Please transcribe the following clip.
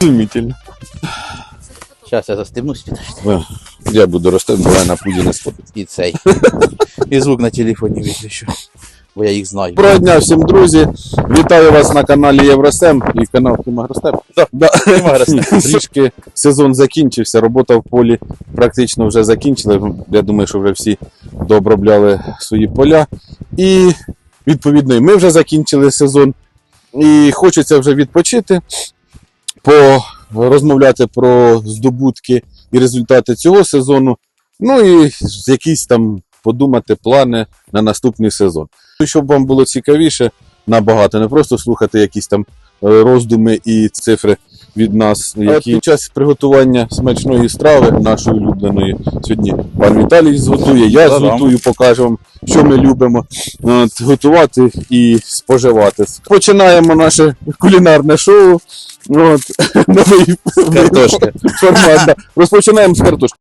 Изумительно. Зараз я застебнусь, підожди. Я буду бо на пуді не. І цей. І звук на телефоні виключу. Бо я їх знаю. Доброго дня всім, друзі. Вітаю вас на каналі Євростем і канал Хімагростеп. Да. Да. Трішки сезон закінчився, робота в полі практично вже закінчила. Я думаю, що вже всі дообробляли свої поля. І відповідно, і ми вже закінчили сезон. І хочеться вже відпочити, порозмовляти про здобутки і результати цього сезону. Ну і якісь там подумати плани на наступний сезон. Щоб вам було цікавіше, набагато, не просто слухати якісь там е, роздуми і цифри від нас, які під час приготування смачної страви нашої улюбленої сьогодні пан Віталій зготує, я Да-да. зготую, покажу вам, що ми любимо от, готувати і споживати. Починаємо наше кулінарне шоу. От, новий Картошки. формат. да. Розпочинаємо з картошки.